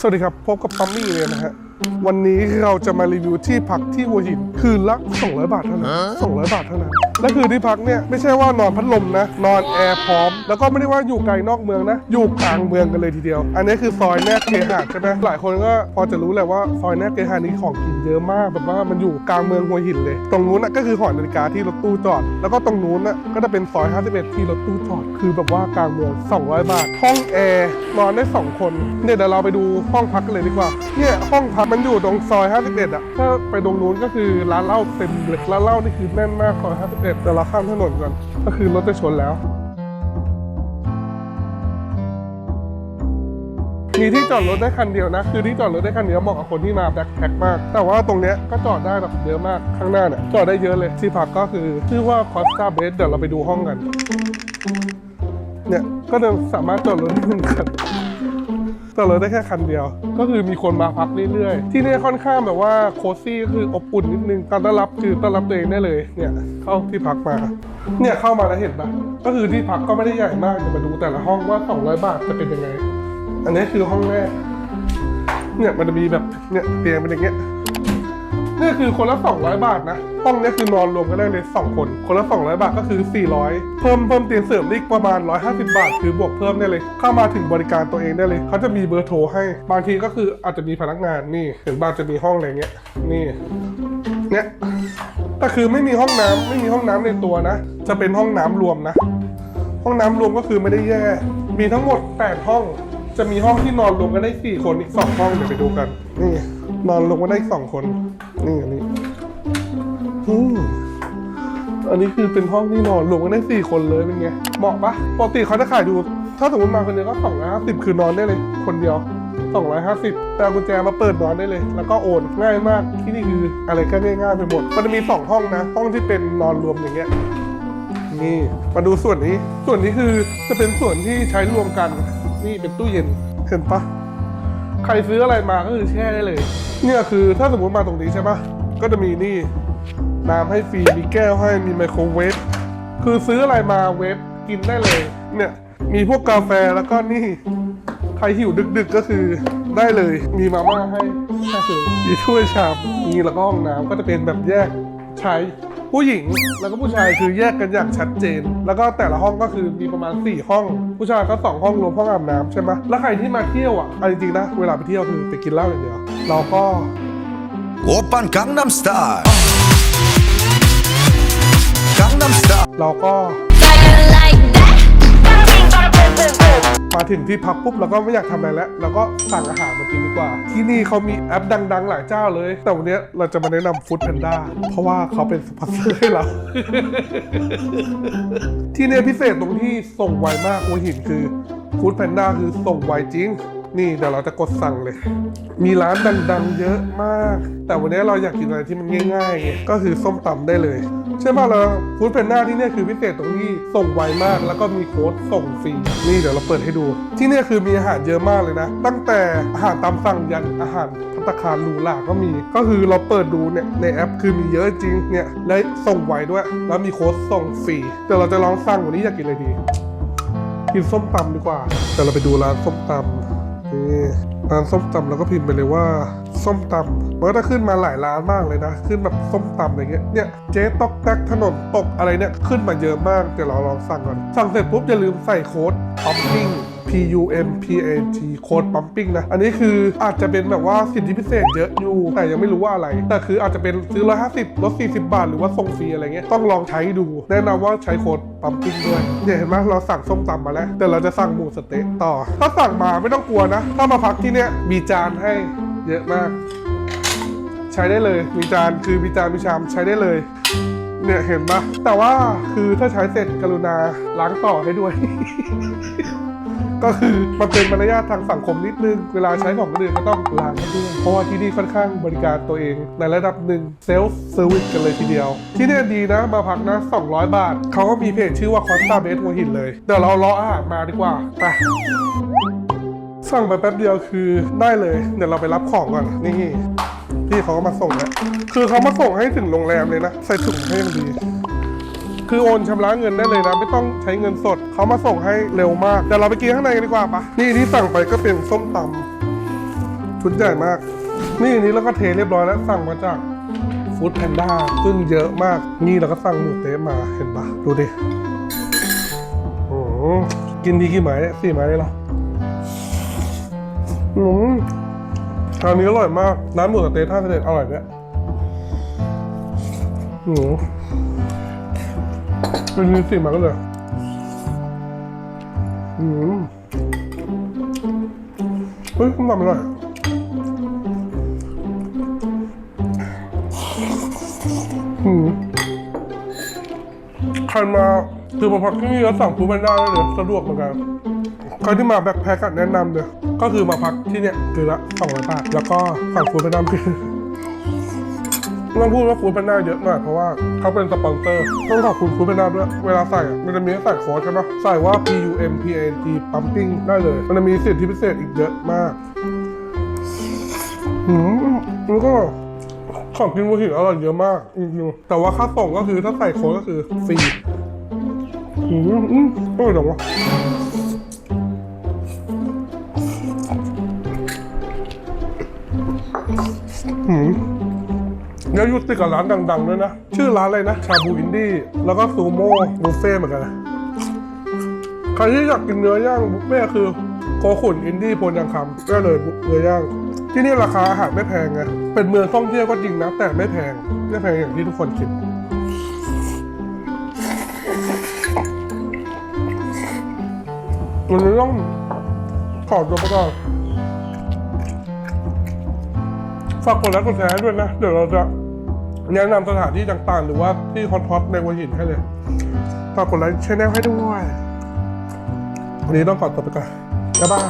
สวัสดีครับ พบกับปัมมี่เลยนะฮะ วันนี้เราจะมารีวิวที่พักที่หัวหิน คืนละ 200 บาทเท่านั้น200 บาทเท่านั้น และคือที่พักเนี่ยไม่ใช่ว่านอนพัดลมนะ นอนแอร์พร้อม แล้วก็ไม่ได้ว่าอยู่ไกลนอกเมืองนะ อยู่กลางเมืองกันเลยทีเดียว อันนี้คือซอยแนบเคหะใช่ไหมหลายคนก็พอจะรู้แหละว่าซอยแนบเคหะนี้ของกินเยอะมากแบบว่ามันอยู่กลางเมืองหัวหินเลย ตรงนู้นนะก็คือหอนาฬิกาที่รถตู้จอด แล้วก็ตรงนู้นนะก็จะเป็นซอย 51 ที่รถตู้จอด คือแบบว่ากลางเมือง 200 บาท ห้องแอร์นอนได้ 2 คน เนี่ยเดี๋ยวเราไปดูห้องพักกันเลยดีกว่า เนี่ยห้องพักมันอยู่ตรงซอย 51 อะ ถ้าไปตรงนู้นก็คือร้านเหล้าเต็มเลยร้านเหล้านี่คือแน่นมากซอย 51เดี๋ยวเราข้ามถนนก่อน ก็คือรถจะชนแล้ว มีที่จอดรถได้คันเดียวนะ คือที่จอดรถได้คันเดียวเหมาะกับคนที่มาแบ็คแพ็คมาก แต่ว่าตรงเนี้ยก็จอดได้แบบเยอะมาก ข้างหน้าเนี่ยจอดได้เยอะเลย ที่พักก็คือชื่อว่าคอสตาเบสเดี๋ยวเราไปดูห้องกัน เนี่ย ก็เดินสามารถจอดรถได้หนึ่งคัน จอดราได้แค่คันเดียว ก็คือมีคนมาพักเรื่อยๆ ที่นี่ค่อนข้างแบบว่าโคซี่ก็คืออบอุ่นนิดนึงการต้อนรับคือต้อนรับตัวเองได้เลยเนี่ยเข้าที่พักมา เนี่ยเข้ามาแล้วเห็นปะก็คือที่พักก็ไม่ได้ใหญ่มากจะมาดูแต่ละห้องว่า 200 บาทจะเป็นยังไง อันนี้คือห้องแรกเนี่ยมันจะมีแบบเนี่ยเตียงเป็นอย่างเงี้ย นี่คือคนละ 200 บาทนะห้องนี้คือนอนรวมกันได้เลย 2 คน คนละ 200 บาทก็คือ 400 เพิ่มเพิ่มเตียงเสริมอีกประมาณ 150 บาท คือบวกเพิ่มได้เลย เข้ามาถึงบริการตัวเองได้เลย เขาจะมีเบอร์โทรให้ บางทีก็คืออาจจะมีพนักงานนี่เห็นบ้านจะมีห้องอะไรเงี้ย นี่เนี่ยแต่คือไม่มีห้องน้ำไม่มีห้องน้ำในตัวนะ จะเป็นห้องน้ำรวมนะ ห้องน้ำรวมก็คือไม่ได้แย่ มีทั้งหมด 8 ห้อง จะมีห้องที่นอนรวมกันได้ 4 คนอีก 2 ห้องเดี๋ยวไปดูกัน นี่ นอนรวมกันได้อีก2คน นี่อันนี้อืมอันนี้คือเป็นห้องที่นอนรวมกันได้4คนเลยเป็นไงเหมาะปะปกติเขาจะขายดู ถ้าสมมติมาคนเดียวก็250คือนอนได้เลย คนเดียว250แต่เอาสิบแปลกุญแจมาเปิดนอนได้เลย แล้วก็โอนง่ายมากที่นี่คืออะไรก็ง่ายๆไปหมด มันจะมี2ห้องนะ ห้องที่เป็นนอนรวมอย่างเงี้ยนี่มาดูส่วนนี้ ส่วนนี้คือจะเป็นส่วนที่ใช้รวมกัน นี่เป็นตู้เย็นเห็นปะ ใครซื้ออะไรมาก็คือแช่ได้เลย เนี่ยคือถ้าสมมติมาตรงนี้ใช่ปะก็จะมีนี่น้ำให้ฟรีมีแก้วให้มีไมโครเวฟคือซื้ออะไรมาเวฟกินได้เลย เนี่ยมีพวกกาแฟแล้วก็นี่ใครหิวดึกๆก็คือได้เลย มีมาม่าให้มีถ้วยชามมีแล้วก็ห้องน้ำก็จะเป็นแบบแยกใช้ ผู้หญิงแล้วก็ผู้ชายคือแยกกันอย่างชัดเจน แล้วก็แต่ละห้องก็คือมีประมาณ 4 ห้อง ผู้ชายก็ 2 ห้องรวมห้องอาบน้ำใช่ไหมแล้วใครที่มาเที่ยวอะเอาจริงๆนะเวลาไปเที่ยวคือไปกินเหล้าอย่างเดียวเราก็โอปันกังนัมสไตล์กังนัมสไตล์เราก็ มาถึงที่พักปุ๊บเราก็ไม่อยากทำอะไรแล้วเราก็สั่งอาหารมากินดีกว่า ที่นี่เขามีแอปดัง ๆ หลายเจ้าเลย แต่วันนี้เราจะมาแนะนำฟู้ดแพนด้าเพราะว่าเขาเป็นสปอนเซอร์ให้เรา ที่เนี่ยพิเศษตรงที่ส่งไวมากหัวหินคือฟู้ดแพนด้าคือส่งไวจริง นี่เดี๋ยวเราจะกดสั่งเลย มีร้านดังๆเยอะมาก แต่วันนี้เราอยากกินอะไรที่มันง่ายๆไงก็คือส้มตำได้เลยใช่ป่ะเราฟู้ดแพนด้าที่เนี่ยคือพิเศษตรงที่ส่งไวมาก แล้วก็มีโค้ดส่งฟรีนี่เดี๋ยวเราเปิดให้ดู ที่เนี่ยคือมีอาหารเยอะมากเลยนะ ตั้งแต่อาหารตามสั่งยันอาหารพัตตาคารหรูหราก็มี ก็คือเราเปิดดูเนี่ยในแอปคือมีเยอะจริงเนี่ยและส่งไวด้วย แล้วมีโค้ดส่งฟรีเดี๋ยวเราจะลองสั่งวันนี้อยากกินอะไรดี กินส้มตำดีกว่าแต่เราไปดูร้านส้มตำ ร้านส้มตำเราก็พิมพ์ไปเลยว่า ส้มตำมันก็จะขึ้นมาหลายร้านมากเลยนะ ขึ้นแบบส้มตำอะไรเงี้ยเนี่ยเจ๊ตอกแตกถนนตกอะไรเนี่ยขึ้นมาเยอะมากเดี๋ยวเราลองสั่งก่อนสั่งเสร็จปุ๊บอย่าลืมใส่โค้ดท็อปปิ้ง P U M P A T โค้ด pumping นะ อันนี้คืออาจจะเป็นแบบว่าสิทธิพิเศษเยอะอยู่ แต่ยังไม่รู้ว่าอะไร แต่คืออาจจะเป็นซื้อ 150 ลด 40 บาท หรือว่าส่งฟรีอะไรเงี้ย ต้องลองใช้ดู แนะนำว่าใช้โค้ด pumping ด้วย เนี่ยเห็นไหมเราสั่งส้มตำมาแล้ว แต่เราจะสั่งหมูสเต๊ะต่อ ถ้าสั่งมาไม่ต้องกลัวนะ ถ้ามาพักที่เนี้ยมีจานให้เยอะมาก ใช้ได้เลย มีจานคือมีจานมีชามใช้ได้เลยเนี่ยเห็นปะแต่ว่าคือถ้าใช้เสร็จกรุณาล้างต่อให้ด้วย ก็คือมันเป็นมารยาททางสังคมนิดนึง เวลาใช้ของคนอื่นก็ต้องล้างให้ด้วยเพราะว่าที่นี่ค่อนข้างบริการตัวเองในระดับหนึ่งเซลฟ์เซอร์วิสกันเลยทีเดียว ที่นี่ดีนะมาพักนะ 200 บาท เขาก็มีเพจชื่อว่าคอสตาเบสหัวหินเลยเดี๋ยวเรารออาหารมาดีกว่าไปสั่งไปแป๊บเดียวคือได้เลย เดี๋ยวเราไปรับของก่อนนี่พี่เขาก็มาส่งแล้วคือเขามาส่งให้ถึงโรงแรมเลยนะ ใส่ถุงให้ย่างดี คือโอนชำระเงินได้เลยนะ ไม่ต้องใช้เงินสด เขามาส่งให้เร็วมากเดี๋ยวเราไปกินข้างในกันดีกว่าปะนี่ที่สั่งไปก็เป็นส้มตำชุดใหญ่มาก นี่อันนี้เราก็เทเรียบร้อยแล้วสั่งมาจากฟู้ดแพนด้าซึ่งเยอะมาก นี่เราก็สั่งหมูเต๊ะมาเห็นปะดูดิอ้โหกินดีกี่ไม้เนี่ยสี่ไม้เลยหรออืมคราวนี้อร่อยมาก ร้านหมูสเต๊ะท่าเสด็จอร่อยเนี่ยโอ้โหเป็นมีสี่ไม้ก็เลยอืมเฮ้ยคุณทำอร่อยอืมใครมาคือมาพักที่นี่แล้วสั่งฟู้ดแพนด้าได้เลยสะดวกเหมือนกันใครที่มาแบ็คแพ็คแนะนำเลยก็คือมาพักที่เนี่ยคือละสองร้อยบาทแล้วก็สั่งฟู้ดแพนด้าคือ ต้องพูดว่าฟู้ดแพนด้าเยอะหน่อยเพราะว่าเขาเป็นสปอนเซอร์ ต้องขอบคุณฟู้ดแพนด้าด้วย เวลาใส่อะมันจะมีให้ใส่โค้ดใช่ปะใส่ว่า P U M P A N T pumping ได้เลย มันจะมีสิทธิพิเศษอีกเยอะมากหืมแล้วก็ของกินวัวหินอร่อยเยอะมากจริงๆแต่ว่าค่าส่งก็คือถ้าใส่โค้ดก็คือฟรีอืมอืมอร่อยจังวะ แล้วอยู่ติดกับร้านดังๆด้วยนะ ชื่อร้านอะไรนะ ชาบูอินดี้ แล้วก็ซูโม่บุฟเฟ่เหมือนกันนะใครที่อยากกินเนื้อย่างบุฟเฟ่คือโคขุนอินดี้โพนยังคำได้เลยเนื้อย่าง ที่นี่ราคาอาหารไม่แพงไงเป็นเมืองท่องเที่ยวก็จริงนะ แต่ไม่แพงไม่แพงอย่างที่ทุกคนคิดวันนี้ต้องขอตัวไปก่อน ฝากกดไลค์กดแชร์ให้ด้วยนะ เดี๋ยวเราจะแนะนำสถานที่ต่างๆ หรือว่าที่ฮอตๆในหัวหินให้เลยฝากกดไลค์ชแนลให้ด้วย วันนี้ต้องขอตัวไปก่อนบ๊ายบาย